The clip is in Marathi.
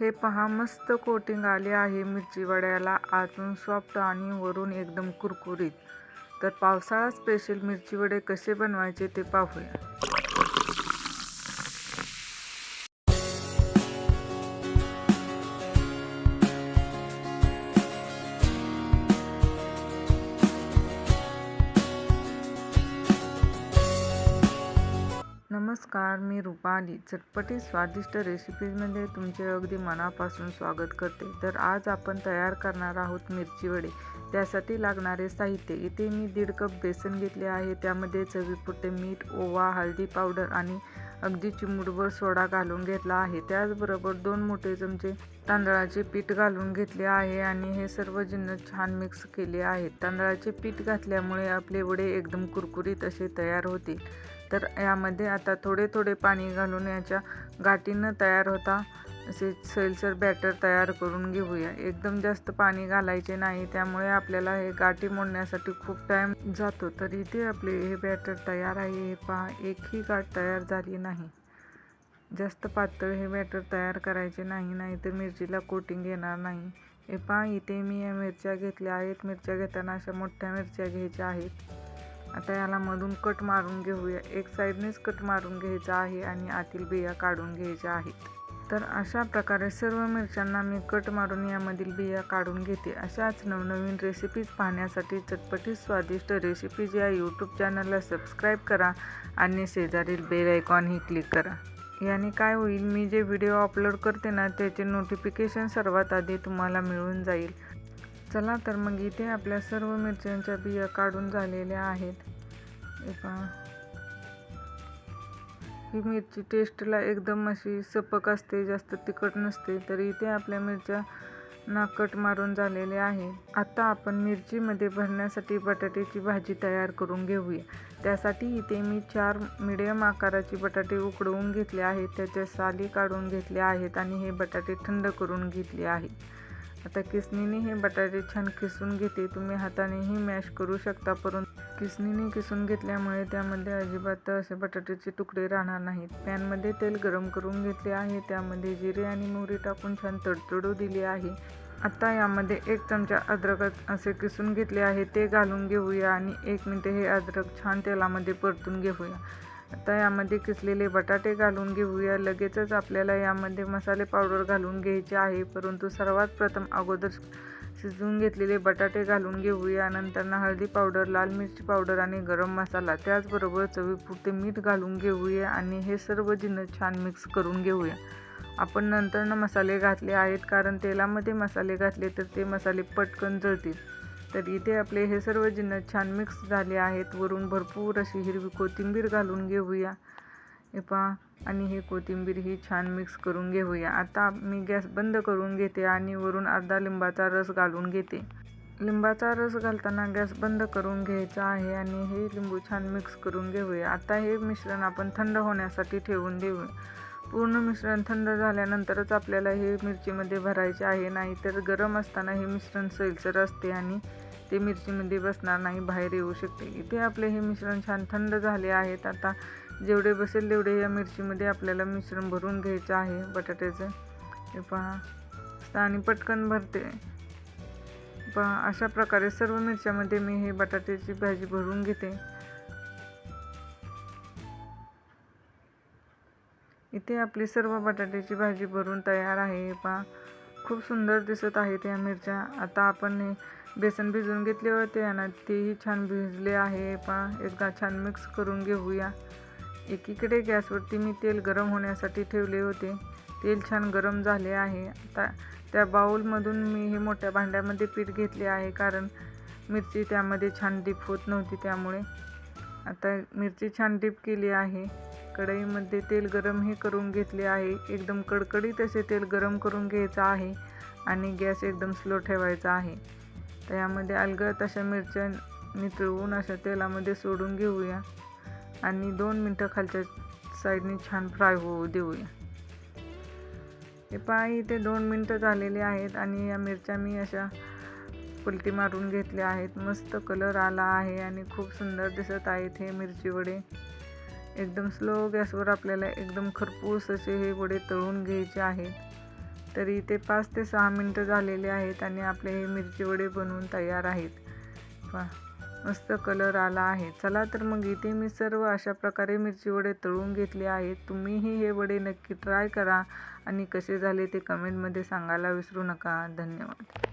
हे पहा मस्त कोटिंग आले आहे मिरची वड्याला. आतून सॉफ्ट आणि वरून एकदम कुरकुरीत. तर पावसाळा स्पेशल मिरची वडे कसे बनवायचे ते पाहूया. नमस्कार मी रुपाली चटपटी स्वादिष्ट रेसिपीजमध्ये तुमचे अगदी मनापासून स्वागत करते. तर आज आपण तयार करणार आहोत मिरची वडे. त्यासाठी लागणारे साहित्य. इथे मी दीड कप बेसन घेतले आहे. त्यामध्ये चवीपुरते मीठ ओवा हळदी पावडर आणि अगदी चिमूटभर सोडा घालून घेतला आहे. त्याचबरोबर दोन मोठे चमचे तांदळाचे पीठ घालून घेतले आहे आणि हे सर्व जिन्न छान मिक्स केले आहे. तांदळाचे पीठ घातल्यामुळे आपले वडे एकदम कुरकुरीत असे तयार होतील. तर यामध्ये आता थोडे थोडे पाणी घालून याच्या गाठीनं तयार होता. असे सैलसर बॅटर तयार करून घेऊया. एकदम जास्त पाणी घालायचे नाही त्यामुळे आपल्याला हे गाठी मोडण्यासाठी खूप टाईम जातो. तर इथे आपले हे बॅटर तयार आहे. हे पहा एकही गाठ तयार झाली नाही. जास्त पातळ हे बॅटर तयार करायचे नाही नाही तर मिरचीला कोटिंग येणार नाही. हे पहा इथे मी या मिरच्या घेतल्या आहेत. मिरच्या घेताना अशा मोठ्या मिरच्या घ्यायच्या आहेत. आता याला मधून कट मारून घेऊया. एक साईडनेच कट मारून घ्यायचा आहे आणि आतील बिया काढून घ्यायच्या आहेत. तर अशा प्रकारे सर्व मिरच्यांना मी कट मारून यामधील बिया काढून घेते. अशाच नवनवीन रेसिपीज पाहण्यासाठी चटपटीत स्वादिष्ट रेसिपीज या यूट्यूब चॅनलला सबस्क्राईब करा आणि शेजारील बेल आयकॉनही क्लिक करा. याने काय होईल मी जे व्हिडिओ अपलोड करते ना त्याचे नोटिफिकेशन सर्वात आधी तुम्हाला मिळून जाईल. चला तर मग इथे आपल्या सर्व मिरच्यांच्या बिया काढून झालेल्या आहेत. ही मिरची टेस्टला एकदम अशी सपक असते जास्त तिखट नसते तर इथे आपल्या मिरच्या ना कट मारून झालेले आहे. आता आपण मिरचीमध्ये भरण्यासाठी बटाट्याची भाजी तयार करून घेऊया. त्यासाठी इथे मी चार मिडियम आकाराची बटाटे उकडवून घेतले आहेत. त्याच्या साली काढून घेतले आहेत आणि हे बटाटे थंड करून घेतले आहेत. आता किसनीने हे बटाटे छान किसून घेते. तुम्ही हातानेही मॅश करू शकता परंतु किसनीने किसून घेतल्यामुळे त्यामध्ये अजिबात असे बटाट्याचे तुकडे राहणार नाहीत. पॅनमध्ये तेल गरम करून घेतले आहे. त्यामध्ये जिरे आणि मोहरी टाकून छान तडतडू दिली आहे. आता यामध्ये एक चमचा अद्रक असे किसून घेतले आहे. ते घालून घेऊया आणि एक मिनटे हे अद्रक छान तेलामध्ये परतून घेऊया. आता यामध्ये किसलेले बटाटे घालून घेऊया. लगेचच आपल्याला यामध्ये मसाले पावडर घालून घ्यायचे आहे. परंतु सर्वात प्रथम अगोदर शिजवून घेतलेले बटाटे घालून घेऊया. नंतर हळदी पावडर लाल मिरची पावडर आणि गरम मसाला त्याचबरोबर चवीपुरते मीठ घालून घेऊया आणि हे सर्व जिन्नस छान मिक्स करून घेऊया. आपण नंतरनं मसाले घातले आहेत कारण तेलामध्ये मसाले घातले तर ते मसाले पटकन जळतील. तर इथे आपले हे सर्व जिन्नस छान मिक्स झाले आहेत. वरून भरपूर अशी हिरवी कोथिंबीर घालून घेऊया. हे पहा. आणि हे कोथिंबीर ही छान मिक्स करून घेऊया. आता मी गॅस बंद करून घेते आणि वरून अर्धा लिंबाचा रस घालून घेते. लिंबाचा रस घालताना गॅस बंद करून घ्यायचा आहे आणि हे लिंबू छान मिक्स करून घेऊया. आता हे मिश्रण आपण थंड होण्यासाठी ठेवून देऊ पूर्ण मिश्रण थंड झाल्यानंतरच आपल्याला हे मिरचीमध्ये भरायचे आहे. नाही तर गरम असताना हे मिश्रण सैलसर असते आणि ते मिरचीमध्ये बसणार नाही बाहेर येऊ शकते. इथे आपले हे मिश्रण छान थंड झाले आहेत. आता जेवढे बसेल तेवढे या मिरचीमध्ये आपल्याला मिश्रण भरून घ्यायचं आहे बटाट्याचं. हे पहा. आणि पटकन भरते. पहा अशा प्रकारे सर्व मिरच्यामध्ये मी हे बटाट्याची भाजी भरून घेते. इथे आपली सर्व बटाट्याची भाजी भरून तयार आहे. पहा. खूप सुंदर दिसत आहेत या मिरच्या. आता आपण हे बेसन भिजवून घेतले होते आणि तेही छान भिजले आहे. पहा एकदा छान मिक्स करून घेऊया. एकीकडे गॅसवरती मी तेल गरम होण्यासाठी ठेवले होते. तेल छान गरम झाले आहे. आता त्या बाऊलमधून मी हे मोठ्या भांड्यामध्ये पीठ घेतले आहे कारण मिरची त्यामध्ये छान डीप होत नव्हती त्यामुळे. आता मिरची छान डीप केली आहे. कढईमध्ये तेल गरम हे करून घेतले आहे. एकदम कडकडीत असे तेल गरम करून घ्यायचं आहे आणि गॅस एकदम स्लो ठेवायचा आहे. तर यामध्ये अलगद अशा मिरच्या नितळवून अशा तेलामध्ये सोडून घेऊया. आणि दोन मिनटं खालच्या साईडने छान फ्राय होऊ देऊया. हे पहा इथे दोन मिनटं झालेले आहेत आणि या मिरच्या मी अशा पलटी मारून घेतल्या आहेत. मस्त कलर आला आहे आणि खूप सुंदर दिसत आहेत हे मिरची वडे. एकदम स्लो गॅसवर आपल्याला एकदम खरपूस असे हे वडे तळून घ्यायचे आहेत तरी इथे पाच ते सहा मिनटं झालेले आहेत आणि आपले हे मिरची वडे बनवून तयार आहेत. पहा मस्त कलर आला आहे. चला तर मग इथे मी सर्व अशा प्रकारे मिरची वडे तळून घेतले आहेत. तुम्हीही हे वडे नक्की ट्राय करा आणि कसे झाले ते कमेंटमध्ये सांगायला विसरू नका. धन्यवाद.